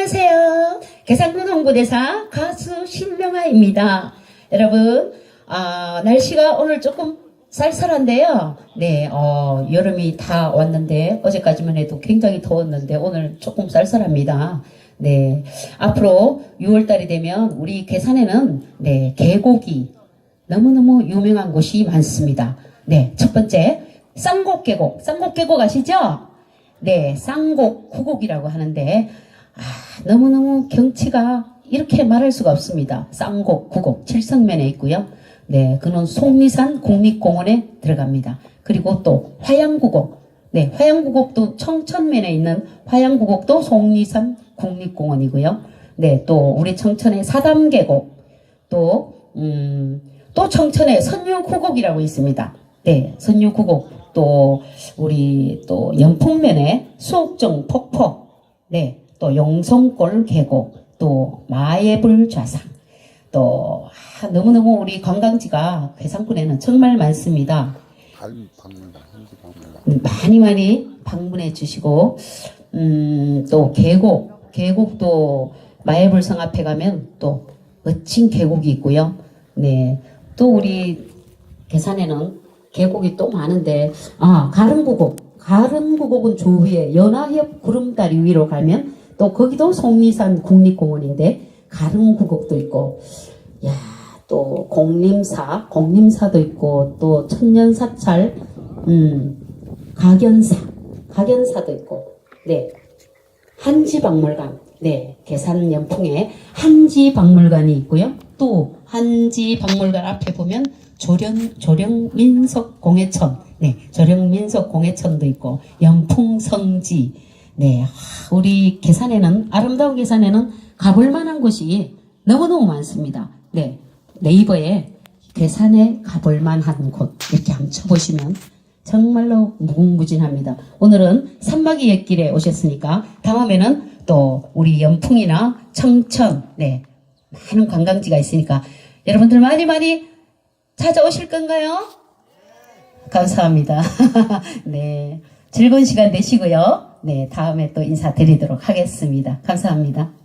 안녕하세요. 계산군 홍보대사 가수 신명아입니다. 여러분, 아, 날씨가 오늘 조금 쌀쌀한데요. 네, 어, 여름이 다 왔는데, 어제까지만 해도 굉장히 더웠는데, 오늘 조금 쌀쌀합니다. 네, 앞으로 6월달이 되면 우리 계산에는, 네, 계곡이 너무너무 유명한 곳이 많습니다. 네, 첫 번째, 쌍곡계곡. 쌍곡계곡 아시죠? 네, 쌍곡 구곡이라고 하는데, 아, 너무너무 경치가 이렇게 말할 수가 없습니다. 쌍곡, 구곡, 칠성면에 있고요. 네, 그는 속리산 국립공원에 들어갑니다. 그리고 또 화양구곡. 네, 화양구곡도 청천면에 있는 화양구곡도 속리산 국립공원이고요. 네, 또 우리 청천의 사담계곡, 또, 음, 또 청천의 선유구곡이라고 있습니다. 네, 선유구곡. 또, 우리 또 연풍면에 수옥정 폭포. 네, 또 용성골 계곡. 또 마예불 좌상. 또, 아, 너무너무 우리 관광지가 괴산군에는 정말 많습니다. 박물관. 많이 많이 방문해 주시고, 음, 또 계곡, 계곡도 마예불성 앞에 가면 또 멋진 계곡이 있고요. 네. 또 우리 계산에는 계곡이 또 많은데, 아, 가름구곡. 가름구곡은 조위에 연화협 구름다리 위로 가면 또 거기도 속리산 국립공원인데, 가름구곡도 있고, 야, 또 공림사, 공림사도 있고, 또 천년사찰, 음, 각연사, 각연사도 있고, 네. 한지박물관, 네. 계산 연풍에 한지박물관이 있고요. 또 한지박물관 앞에 보면 조령, 조령민속 공예천, 네. 조령민속 공예천도 있고, 연풍성지, 네. 아, 우리 계산에는, 아름다운 계산에는 가볼 만한 곳이 너무너무 많습니다. 네. 네이버에 계산에 가볼 만한 곳, 이렇게 한번 쳐보시면 정말로 무궁무진합니다. 오늘은 산막이 옛길에 오셨으니까 다음에는 또 우리 연풍이나 청천, 네, 많은 관광지가 있으니까 여러분들 많이 많이 찾아오실 건가요? 감사합니다. 네, 즐거운 시간 되시고요. 네, 다음에 또 인사드리도록 하겠습니다. 감사합니다.